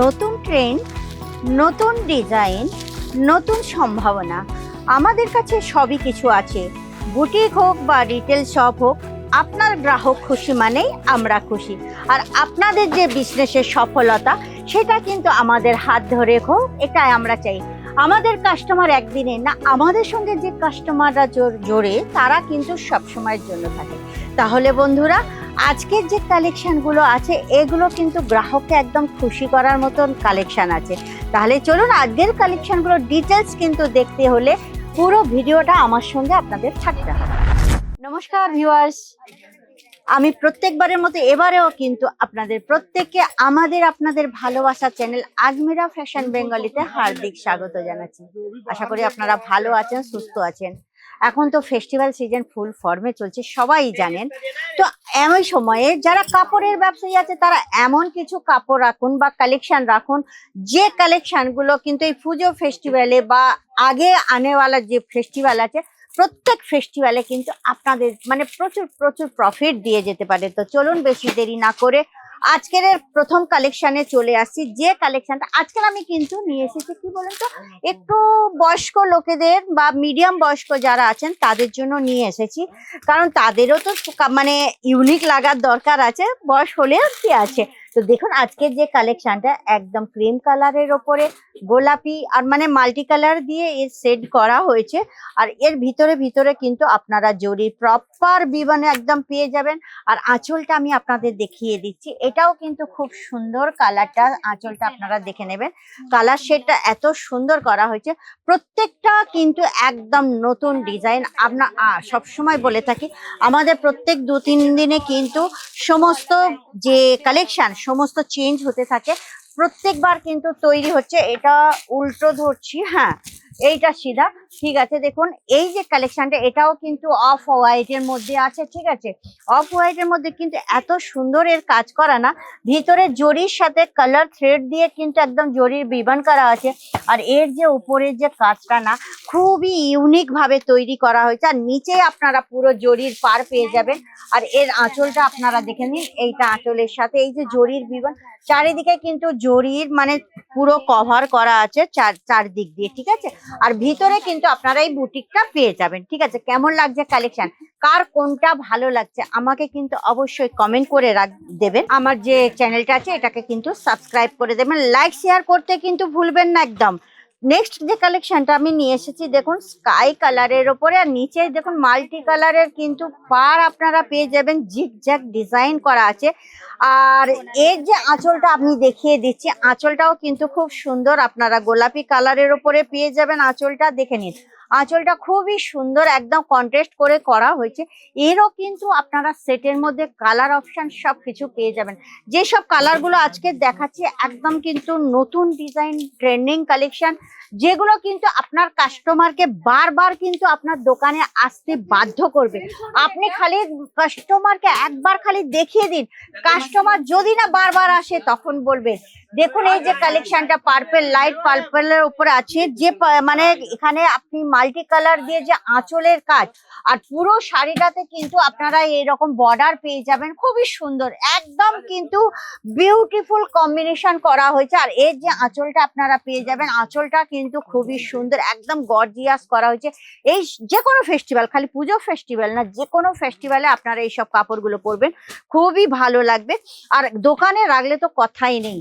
নতুন ট্রেন্ড নতুন ডিজাইন, নতুন সম্ভাবনা। আমাদের কাছে সবই কিছু আছে। বুটিক হোক বা রিটেল শপ হোক, আপনার গ্রাহক খুশি মানেই আমরা খুশি। আর আপনাদের যে বিজনেসের সফলতা, সেটা কিন্তু আমাদের হাত ধরে হোক, এটাই আমরা চাই। আমাদের কাস্টমার একদিনে না, আমাদের সঙ্গে যে কাস্টমাররা জোরে তারা কিন্তু সব সময়ের জন্য থাকে। তাহলে বন্ধুরা, আজকের যে কালেকশানগুলো আছে, এগুলো কিন্তু গ্রাহককে একদম খুশি করার মতন কালেকশান আছে। তাহলে চলুন আজকের কালেকশনগুলো ডিটেলস কিন্তু দেখতে হলে পুরো ভিডিওটা আমার সঙ্গে আপনাদের থাকতে হবে। নমস্কার ভিউয়ার্স আমি প্রত্যেকবারের মতো এবারেও কিন্তু আপনাদের প্রত্যেককে আমাদের আপনাদের ভালোবাসা চ্যানেল আজমিরা ফ্যাশন বেঙ্গলিতে হার্দিক স্বাগত জানাচ্ছি। আশা করি আপনারা ভালো আছেন, সুস্থ আছেন। এখন তো ফেস্টিভ্যাল সিজন ফুল ফর্মে চলছে, সবাই জানেন। তো এমন সময়ে যারা কাপড়ের ব্যবসায়ী আছে, তারা এমন কিছু কাপড় রাখুন বা কালেকশন রাখুন, যে কালেকশনগুলো কিন্তু এই পুজো ফেস্টিভ্যালে বা আগে আনেওয়ালা যে ফেস্টিভ্যাল আছে প্রত্যেক ফেস্টিভ্যালে কিন্তু আপনাদের মানে প্রচুর প্রচুর প্রফিট দিয়ে যেতে পারে। তো চলুন বেশি দেরি না করে আজকের প্রথম কালেকশানে চলে আসছি যে কালেকশনটা আজকের আমি কিন্তু নিয়ে এসেছি, কি বলেন তো? একটু বয়স্ক লোকেদের বা মিডিয়াম বয়স্ক যারা আছেন, তাদের জন্য নিয়ে এসেছি। কারণ তাদেরও তো মানে ইউনিক লাগার দরকার আছে, বয়স হলেও কি আছে। তো দেখুন আজকের যে কালেকশনটা একদম ক্রিম কালারের ওপরে, গোলাপি আর মানে মাল্টি কালার দিয়ে এর সেট করা হয়েছে। আর এর ভিতরে ভিতরে কিন্তু আপনারা জরি প্রপার বিমানে একদম পেয়ে যাবেন। আর আঁচলটা আমি আপনাদের দেখিয়ে দিচ্ছি। এটাও কিন্তু খুব সুন্দর কালারটা আঁচলটা আপনারা দেখে নেবেন। কালার শেডটা এত সুন্দর করা হয়েছে। প্রত্যেকটা কিন্তু একদম নতুন ডিজাইন আপনার সব সময় বলে থাকি, আমাদের প্রত্যেক দু তিন দিনে কিন্তু সমস্ত যে কালেকশন সমস্ত চেঞ্জ হতে থাকে। প্রত্যেকবার কিন্তু তৈরি হচ্ছে এটা উল্টো ধরছি হ্যাঁ। এইটা সিধা, ঠিক আছে? দেখুন, এই যে কালেকশনটা এটাও কিন্তু অফ হোয়াইট এর মধ্যে আছে, ঠিক আছে? অফ হোয়াইট এর মধ্যে কিন্তু এত সুন্দর এর কাজ করা না। ভিতরে জরির সাথে কালার থ্রেড দিয়ে কিন্তু একদম জরির বিবান করা আছে। আর এর যে উপরের যে কাজটা না, খুবই ইউনিক ভাবে তৈরি করা হয়েছে। আর নিচে আপনারা পুরো জরির পার পেয়ে যাবেন। আর এর আঁচলটা আপনারা দেখে নিন, এইটা আঁচলের সাথে। এই যে জরির বিবান, চারিদিকে কিন্তু জরির মানে পুরো কভার করা আছে চার চারদিক দিয়ে ঠিক আছে? আর ভিতরে কিন্তু আপনারা এই বুটিকটা পেয়ে যাবেন ঠিক আছে? কেমন লাগছে কালেকশন কার কোনটা ভালো লাগছে? আমাকে কিন্তু অবশ্যই কমেন্ট করে রাখ দেবেন। আমার যে চ্যানেলটা আছে এটাকে কিন্তু সাবস্ক্রাইব করে দেবেন। লাইক শেয়ার করতে কিন্তু ভুলবেন না একদম। নেক্সট যে কালেকশনটা আমি নিয়ে এসেছি, দেখুন স্কাই কালারের ওপরে আর নিচে দেখুন মাল্টি কালারের কিন্তু পার আপনারা পেয়ে যাবেন জিগ জ্যাক ডিজাইন করা আছে। আর এর যে আঁচলটা আমি দেখিয়ে দিচ্ছি, আঁচলটাও কিন্তু খুব সুন্দর, আপনারা গোলাপি কালারের ওপরে পেয়ে যাবেন আঁচলটা, দেখে নিন। আঁচলটা খুবই সুন্দর একদম কন্ট্রাস্ট করে করা হয়েছে। এরও কিন্তু আপনারা সেটের মধ্যে কালার অপশান সব কিছু পেয়ে যাবেন। যেসব কালারগুলো আজকে দেখাচ্ছি, একদম কিন্তু নতুন ডিজাইন ট্রেন্ডিং কালেকশন যেগুলো কিন্তু আপনার কাস্টমারকে বারবার কিন্তু আপনার দোকানে আসতে বাধ্য করবে। আপনি খালি কাস্টমারকে একবার খালি দেখিয়ে দিন। কাস্টমার যদি না বারবার আসে, তখন বলবেন দেখুন, এই যে কালেকশনটা পার্পেল লাইট পার্পেলের উপরে আছে, যে মানে এখানে আপনি মাল্টি কালার দিয়ে যে আঁচলের কাজ, আর পুরো শাড়িটাতে কিন্তু আপনারা এরকম বর্ডার পেয়ে যাবেন, খুবই সুন্দর। একদম কিন্তু বিউটিফুল কম্বিনেশন করা হয়েছে, আর এর যে আঁচলটা আপনারা পেয়ে যাবেন, আঁচলটা কিন্তু খুবই সুন্দর, একদম গর্জিয়াস করা হয়েছে। এই যে কোনো ফেস্টিভ্যাল খালি পুজো ফেস্টিভ্যাল না, যে কোনো ফেস্টিভ্যালে আপনারা এইসব কাপড়গুলো পরবেন, খুবই ভালো লাগবে। আর দোকানে রাখলে তো কথাই নেই।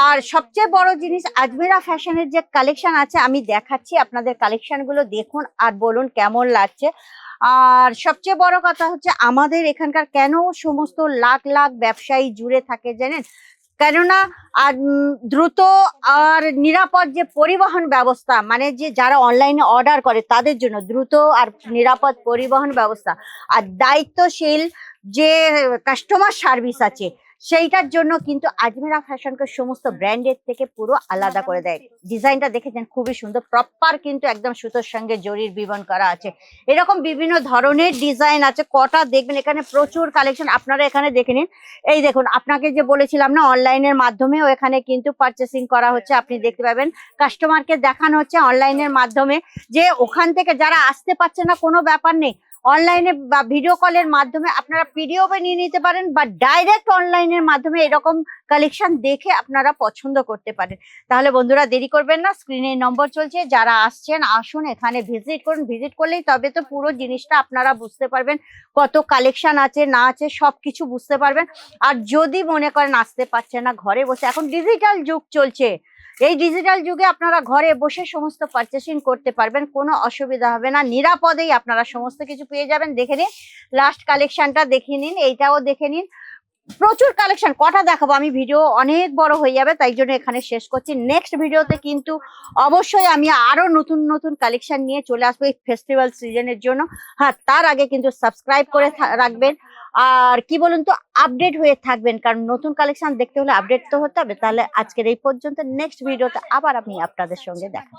আর সবচেয়ে বড় জিনিস আজমিরা ফ্যাশনের যে কালেকশন আছে, আমি দেখাচ্ছি। আপনাদের কালেকশনগুলো দেখুন আর বলুন কেমন লাগছে। আর সবচেয়ে বড় কথা হচ্ছে, আমাদের এখানকার কেন সমস্ত লাখ লাখ ব্যবসায়ী জুড়ে থাকে জানেন? কেননা, আর দ্রুত আর নিরাপদ যে পরিবহন ব্যবস্থা মানে যে যারা অনলাইনে অর্ডার করে, তাদের জন্য দ্রুত আর নিরাপদ পরিবহন ব্যবস্থা। আর দায়িত্বশীল যে কাস্টমার সার্ভিস আছে সেইটার জন্য কিন্তু আজমিরা ফ্যাশনকে সমস্ত ব্র্যান্ডের থেকে পুরো আলাদা করে দেয়। ডিজাইনটা দেখেছেন? খুবই সুন্দর। প্রপার কিন্তু একদম সুতোর সঙ্গে জরির বিবন করা আছে। এরকম বিভিন্ন ধরনের ডিজাইন আছে। কটা দেখবেন? এখানে প্রচুর কালেকশন। আপনারা এখানে দেখে নিন। এই দেখুন আপনাকে যে বলেছিলাম না অনলাইনের মাধ্যমেও এখানে কিন্তু পারচেসিং করা হচ্ছে। আপনি দেখতে পাবেন। কাস্টমারকে দেখানো হচ্ছে অনলাইনের মাধ্যমে যে ওখান থেকে যারা আসতে পারছে না কোনো ব্যাপার নেই। অনলাইনে বা ভিডিও কলের মাধ্যমে আপনারা পিডিএফ নিয়ে নিতে পারেন বা ডাইরেক্ট অনলাইনের মাধ্যমে এরকম কালেকশন দেখে আপনারা পছন্দ করতে পারেন। তাহলে বন্ধুরা দেরি করবেন না স্ক্রিনে নম্বর চলছে, যারা আসছেন, আসুন, এখানে ভিজিট করুন। ভিজিট করলেই তবে তো পুরো জিনিসটা আপনারা বুঝতে পারবেন, কত কালেকশন আছে, না আছে সব কিছু বুঝতে পারবেন। আর যদি মনে করেন আসতে পারছেন না, ঘরে বসে, এখন ডিজিটাল যুগ চলছে। এই ডিজিটাল যুগে আপনারা ঘরে বসে সমস্ত পারচেসিং করতে পারবেন, কোনো অসুবিধা হবে না। নিরাপদেই আপনারা সমস্ত কিছু পেয়ে যাবেন। দেখে নিন লাস্ট কালেকশনটা দেখে নিন, এইটাও দেখে নিন। প্রচুর কালেকশন কটা দেখাবো? আমি ভিডিও অনেক বড় হয়ে যাবে, তাই জন্য এখানে শেষ করছি। নেক্সট ভিডিওতে কিন্তু অবশ্যই আমি আরও নতুন নতুন কালেকশন নিয়ে চলে আসব এই ফেস্টিভ্যাল সিজনের জন্য। হ্যাঁ তার আগে কিন্তু সাবস্ক্রাইব করে রাখবেন। আর কি বলুন তো আপডেট হয়ে থাকবেন। কারণ নতুন কালেকশন দেখতে হলে আপডেট তো হতে হবে। তাহলে আজকের এই পর্যন্ত। নেক্সট ভিডিওতে আবার আমি আপনাদের সঙ্গে দেখা।